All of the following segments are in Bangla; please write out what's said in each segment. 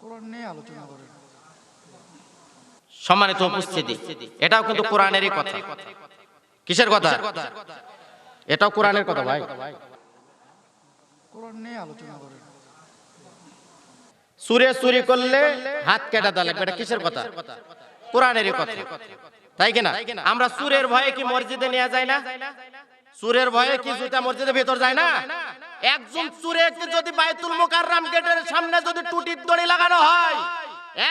কোরআন নিয়ে আলোচনা করেন। সম্মানিত উপস্থিতি এটাও কিন্তু কোরআনেরই কথা। কিসের কথা? এটাও কোরআনের কথা ভাই। কোরআন নিয়ে আলোচনা করেন। সুরে চুরি করলে হাত কেটে দিলে এটা কিসের কথা? কোরআনেরই কথা। তাই কিনা? আমরা সুরের ভয়ে কি মসজিদে নিয়ে যাই না? সুরের ভয়ে কি জুতা মসজিদের ভেতর যায় না? একজন চুরেকে যদি বাইতুল মুকাররাম গেটের সামনে যদি টুটির দড়ি লাগানো হয়,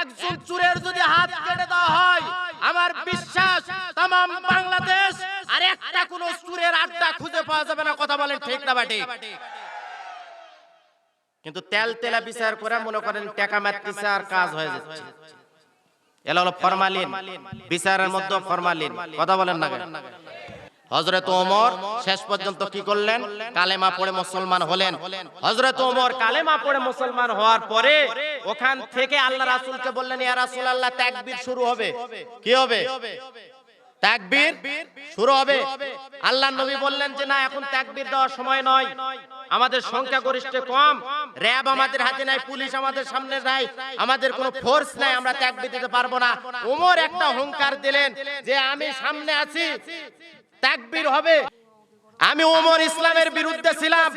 একজন চুরের যদি হাত কেটে দেওয়া হয়, আমার বিশ্বাস তাম বাংলাদেশ আর একটা কোন চুরের আড্ডা খুঁজে পাওয়া যাবে না। কথা বলেন ঠিক না বাটি? কিন্তু তেল তেলা বিচার করে মনে করেন টাকা মারতেছে আর কাজ হয়ে যাচ্ছে। এলা হলো ফরমালিন। বিচারের মধ্যে ফরমালিন। কথা বলেন না? হজরত ওমর শেষ পর্যন্ত কি করলেন? কালেমা পড়ে মুসলমান হলেন। হজরত ওমর কালেমা পড়ে মুসলমান হওয়ার পরে ওখান থেকে আল্লাহ রাসূলকে বললেন, ইয়া রাসূলুল্লাহ, তাকবীর শুরু হবে। কি হবে? তাকবীর শুরু হবে। আল্লাহ নবী বললেন যে, না, এখন তাকবীর দেওয়ার সময় নয়। আমাদের সংখ্যা গরিষ্ঠ কম। র্যাব আমাদের হাতে নাই, পুলিশ আমাদের সামনে নাই। আমাদের কোনো ফোর্স নাই, আমরা তাকবীর দিতে পারব না। ওমর একটা হুঙ্কার দিলেন যে, আমি সামনে আছি। তাকবীর হবে। আমি ওমর ইসলামের বিরুদ্ধে ছিলাম।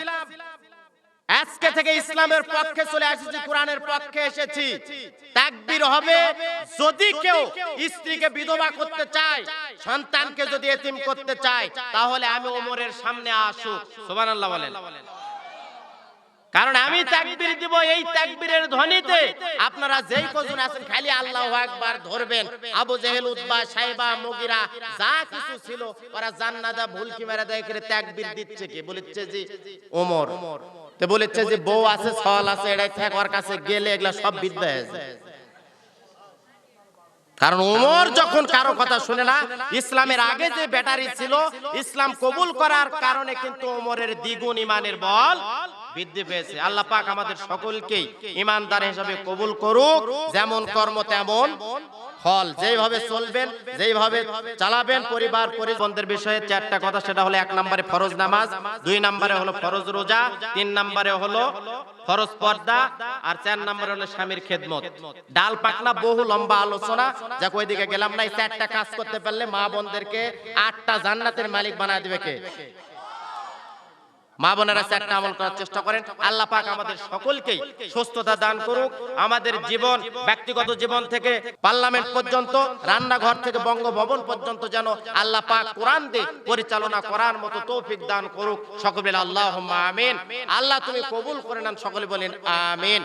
আজকে থেকে ইসলামের পক্ষে চলে এসেছি কোরআনের পক্ষে এসেছি। তাকবীর হবে, যদি কেউ স্ত্রীকে বিধবা করতে চায়, সন্তানকে যদি এতিম করতে চায়, তাহলে আমি ওমরের সামনে আসুক। সুবহানাল্লাহ বলেন। কারণ আমি তাকবীর দিব এই তাকবীরের ধ্বনিতে। আপনারা যেই কজন আছেন খালি আল্লাহু আকবার ধরবেন। আবু জেহেল উতবা সাইবা মুগিরা যা কিছু ছিল ওরা জান্নাতা ভুলকি মেরে দেয় করে তাকবীর দিচ্ছে কি? বলেছে যে ওমর। তো বলেছে যে বউ আছে ছল আছে এটাই থাক ওর কাছে গেলে এগুলা সব বিদ্যা যায়। কারণ ওমর যখন কারও কথা শুনে না ইসলামের আগে যে ব্যাটারি ছিল ইসলাম কবুল করার কারণে কিন্তু ওমরের দ্বিগুণ ইমানের বল বৃদ্ধি পেয়েছে। আল্লাহ পাক আমাদের সকলকেই ইমানদার হিসাবে কবুল করুক, যেমন কর্ম তেমন ফল। যেইভাবে চলবেন, যেইভাবে চালাবেন, পরিবার পরিবন্ধের বিষয়ে চারটা কথা, সেটা হলো এক নম্বরে ফরজ নামাজ, দুই নম্বরে হলো ফরজ রোজা, তিন নম্বরে হলো ফরজ পর্দা, আর চার নম্বরে হলো স্বামীর খেদমত। ডাল পাকনা বহু লম্বা আলোচনা যা ওইদিকে গেলাম না, এই চারটা কাজ করতে পারলে মা বোনদেরকে আটটা জান্নাতের মালিক বানায় দিবে কে? মা বোনেরা চারটা আমল করার চেষ্টা করেন। আল্লাহ পাক আমাদের সকলকেই সুস্থতা দান করুক। আমাদের জীবন, ব্যক্তিগত জীবন থেকে পার্লামেন্ট পর্যন্ত, রান্নাঘর থেকে বঙ্গভবন পর্যন্ত যেন আল্লাহ পাক কোরআন দিয়ে পরিচালনা করার মতো তৌফিক দান করুক। সকলে আল্লাহ আমিন। আল্লাহ তুমি কবুল করে নেন, সকলে বলেন আমিন।